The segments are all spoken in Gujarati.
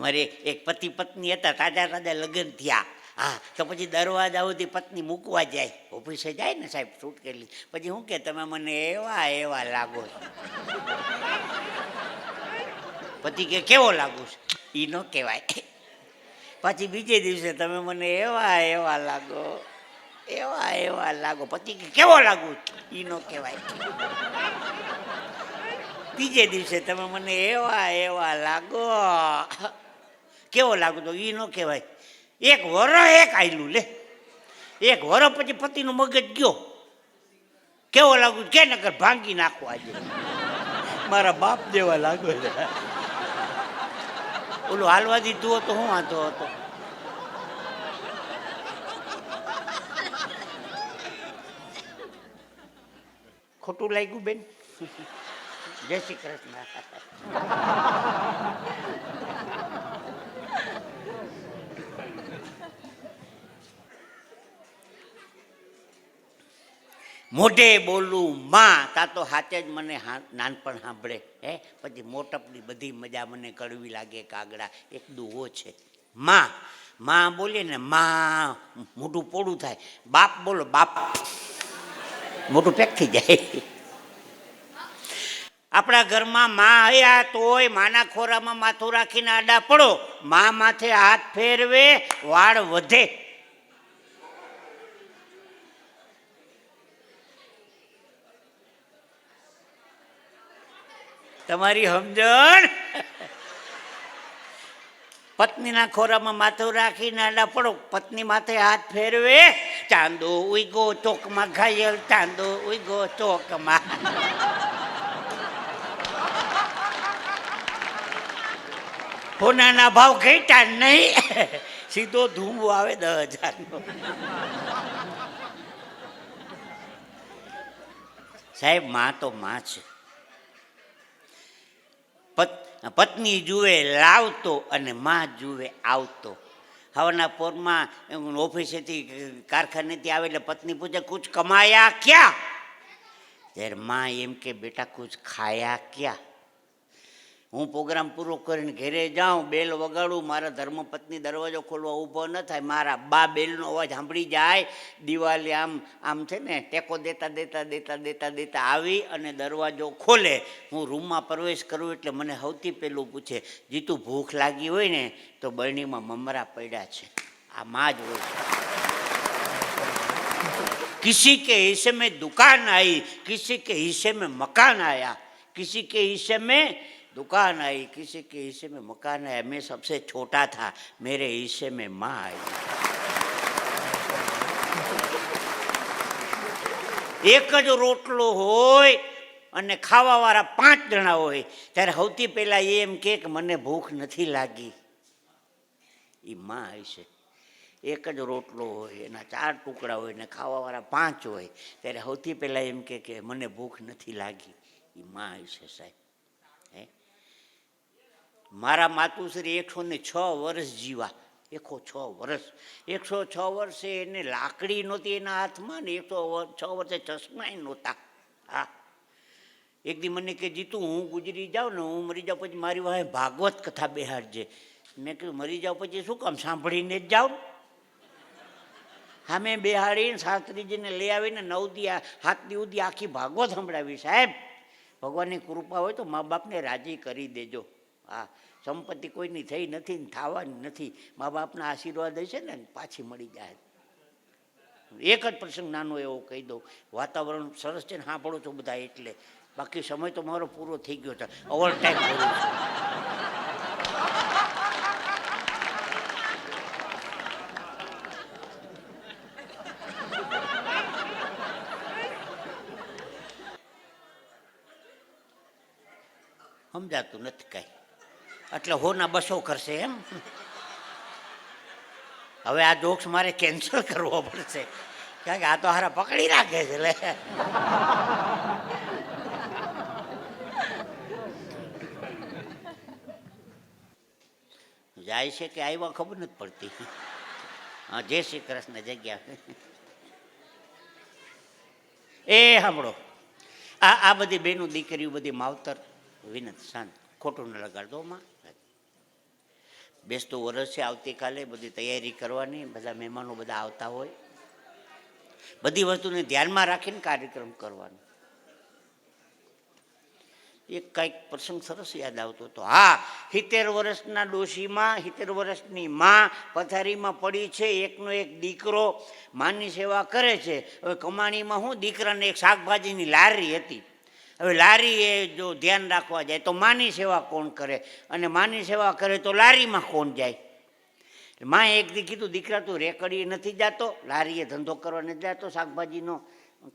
અમારે એક પતિ પત્ની હતા તાજા તાજા લગ્ન થયા. હા, તો પછી દરવાજા સુધી પત્ની મૂકવા જાય. ઓફિસે જાય ને સાહેબ, શૂટ કરી પછી હું કે, તમે મને એવા એવા લાગો પતિ કે, કેવો લાગુ એ ન કહેવાય. પછી બીજે દિવસે, તમે મને એવા એવા લાગો, એવા એવા લાગો. પતિ કે, કેવો લાગુ એ ન કહેવાય. બીજે દિવસે, તમે મને એવા એવા લાગો. કેવો લાગતો? એ ન કહેવાય. એક વર એક આયલું લે. એક વર પછી પતિનું મગજ ગયો. કેવો લાગુ કે નકર ભાંગી નાખો આજે? મારા બાપ દેવા લાગો ઓલું હાલવા દીધું હતો હું વાંધો હતો. ખોટું લાગ્યું બેન? જય શ્રી કૃષ્ણ. મોઢે બોલવું માં, તા તો હાથે જ મને નાનપણ સાંભળે. હે? પછી મોટપની બધી મજા મને કડવી લાગે, કાગડા, એક દુહો છે. માં માં, બોલીએ ને, માં. મોઢું પોળું થાય. બાપ બોલો, બાપ. મોટું પેક થઈ જાય. આપણા ઘરમાં માં હયા તોય માના ખોરામાં માથું રાખીને આડા પડો. માં માથે હાથ ફેરવે, વાળ વધે. તમારી સમજણ? પત્નીના ખોરામાં માથું રાખીને નાડા પડો. પત્ની માથે હાથ ફેરવે. ચાંદો ઉઈગો ચોકમાં ઘાયલ, ચાંદો ઉઈગો ચોકમાં. સોનાના ભાવ ઘટ્યા નહીં. સીધો ધૂમવો આવે દસ હજારનો સાહેબ, માં તો માં છે. પત્ની જુએ લાવતો અને માં જુએ આવતો. હવાના પોરમાં ઓફિસેથી કારખાનેથી આવે એટલે પત્ની પૂછે, કુછ કમાયા ક્યાં? ત્યારે માં એમ કે, બેટા, કુછ ખાયા ક્યાં? હું પ્રોગ્રામ પૂરો કરીને ઘરે જાઉં બેલ વગાડું મારા ધર્મપત્ની દરવાજો ખોલવા ઊભો ન થાય મારા બા બેલનો અવાજ સાંભળી જાય દિવાલે આમ આમ છે ને ટેકો દેતા દેતા દેતા દેતા દેતા આવી અને દરવાજો ખોલે હું રૂમમાં પ્રવેશ કરું એટલે મને સૌથી પહેલું પૂછે જીતું ભૂખ લાગી હોય ને તો બરણીમાં મમરા પડ્યા છે આ માં જ હોય किसी के हिस्से में दुकान आई किसी के हिस्से में मकान आया किसी के हिस्से में दुकान आई किसी के हिस्से में मकान आया मैं सबसे छोटा था मेरे हिस्से में माँ आई એક જ રોટલો હોય અને ખાવાવાળા પાંચ જણા હોય ત્યારે સૌથી પહેલાં એ એમ કહે કે મને ભૂખ નથી લાગી એ માં હશે એક જ રોટલો હોય એના ચાર ટુકડા હોય ને ખાવાવાળા પાંચ હોય ત્યારે સૌથી પહેલાં એમ કહે કે મને ભૂખ નથી લાગી એ માં હશે સાહેબ હે મારા માતુશ્રી એકસો ને છ વર્ષ જીવા. એકસો છ વર્ષ. એકસો છ વર્ષે એને લાકડી નહોતી, એના હાથમાં ને એકસો છ વર્ષે ચશ્મા નહોતા. હા. એક દી મને કે, જીતું, હું ગુજરી જાઉં ને, હું મરી જાઉં પછી મારી વાહે ભાગવત કથા બેહાડજે. મેં કહ્યું મરી જાઉં પછી શું કામ, સાંભળીને જ જાઉં? હા, મેં બેહાડીને શાસ્ત્રીજીને લઈ આવીને નવ દી હાથ દી સુધી આખી ભાગવત સંભળાવી. સાહેબ, ભગવાનની કૃપા હોય તો મા બાપને રાજી કરી દેજો. હા, સંપત્તિ કોઈની થઈ નથી ને થવાની નથી. મા બાપના આશીર્વાદ હશે ને પાછી મળી જાય. એક જ પ્રસંગ નાનો એવો કહી દઉં. વાતાવરણ સરસ છે ને, સાંભળો છો બધા એટલે. બાકી સમય તો મારો પૂરો થઈ ગયો છે. ઓવર ટાઈમ સમજાતું નથી કાંઈ. એટલે હોના બસો કરશે એમ. હવે આ જોક્સ મારે કેન્સલ કરવો પડશે. કારણ કે આ તો હારા પકડી રાખે છે એટલે જાય છે કે આવ્યા ખબર નથી પડતી. હા, જય શ્રી કૃષ્ણ, જગ્યા. એ સાંભળો. આ આ બધી બેનું દીકરીઓ બધી માવતર વિનંત શાંત. ખોટું ન લગાડતો માં. બેસતું વરસ છે આવતીકાલે, બધી તૈયારી કરવાની, બધા મહેમાનો બધા આવતા હોય. બધી વસ્તુને ધ્યાનમાં રાખીને કાર્યક્રમ કરવાનો. એક કંઈક પ્રસંગ સરસ યાદ આવતો હતો. હા, સિત્તેર વર્ષના ડોશીમાં, સિત્તેર વર્ષની માં પથારીમાં પડી છે એકનો એક દીકરો, માની સેવા કરે છે. હવે કમાણીમાં હું દીકરાને એક શાકભાજીની લારી હતી. હવે લારીએ જો ધ્યાન રાખવા જાય તો માની સેવા કોણ કરે? અને માની સેવા કરે તો લારીમાં કોણ જાય? માં એક દી કીધું, દીકરા, તું રેકડીએ નથી જાતો, લારીએ ધંધો કરવા નથી જાતો, શાકભાજીનો.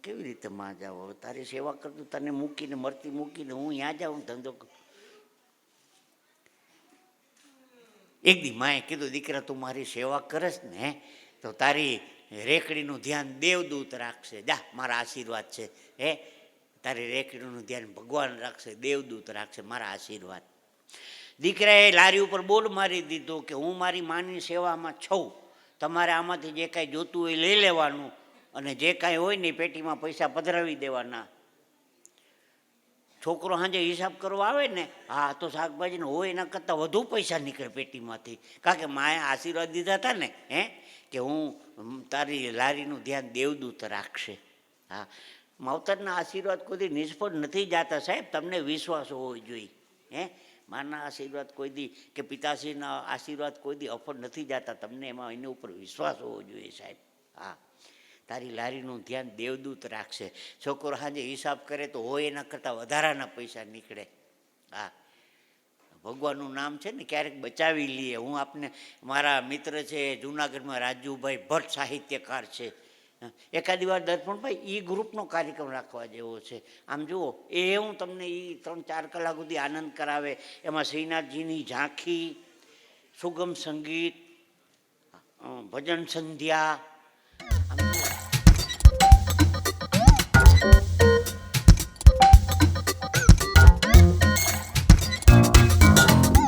કેવી રીતે માં જાવ હવે તારી સેવા કરતું તને મૂકીને મરતી મૂકીને હું ત્યાં જાઉં ધંધો એક દી માએ કીધું, દીકરા, તું મારી સેવા કરસ ને, તો તારી રેકડીનું ધ્યાન દેવદૂત રાખશે. જા, મારા આશીર્વાદ છે. હે? તારી રેકડીનું ધ્યાન ભગવાન રાખશે, દેવદૂત રાખશે, મારા આશીર્વાદ. દીકરાએ લારી ઉપર બોર્ડ મારી દીધો કે હું મારી માની સેવામાં છું. તમારે આમાંથી જે કાંઈ જોતું હોય લઈ લેવાનું અને જે કાંઈ હોય ને પેટીમાં પૈસા પધરાવી દેવાના. છોકરો સાંજે હિસાબ કરવા આવે ને, હા, તો શાકભાજીને હોય એના કરતાં વધુ પૈસા નીકળે પેટીમાંથી. કારણ કે માએ આશીર્વાદ દીધા હતા ને, હે? કે હું તારી લારીનું ધ્યાન દેવદૂત રાખશે. હા. માવતરના આશીર્વાદ કોઈ નિષ્ફળ નથી જાતા સાહેબ, તમને વિશ્વાસ હોવો જોઈએ. હે? માના આશીર્વાદ કોઈ દી કે પિતાશ્રીના આશીર્વાદ કોઈ દી અફળ નથી જાતા, તમને એમાં એની ઉપર વિશ્વાસ હોવો જોઈએ સાહેબ. હા. તારી લારીનું ધ્યાન દેવદૂત રાખશે. છોકરો સાંજે હિસાબ કરે તો હોય એના કરતાં વધારાના પૈસા નીકળે. હા. ભગવાનનું નામ છે ને ક્યારેક બચાવી લઈએ હું આપને, મારા મિત્ર છે, જુનાગઢમાં રાજુભાઈ ભટ્ટ સાહિત્યકાર છે. એકાદી વાર દર્પણભાઈ એ ગ્રુપનો કાર્યક્રમ રાખવા જેવો છે. આમ જુઓ, એ હું તમને એ ત્રણ ચાર કલાક સુધી આનંદ કરાવે. એમાં શ્રીનાથજીની ઝાંખી, સુગમ સંગીત ભજન સંધ્યા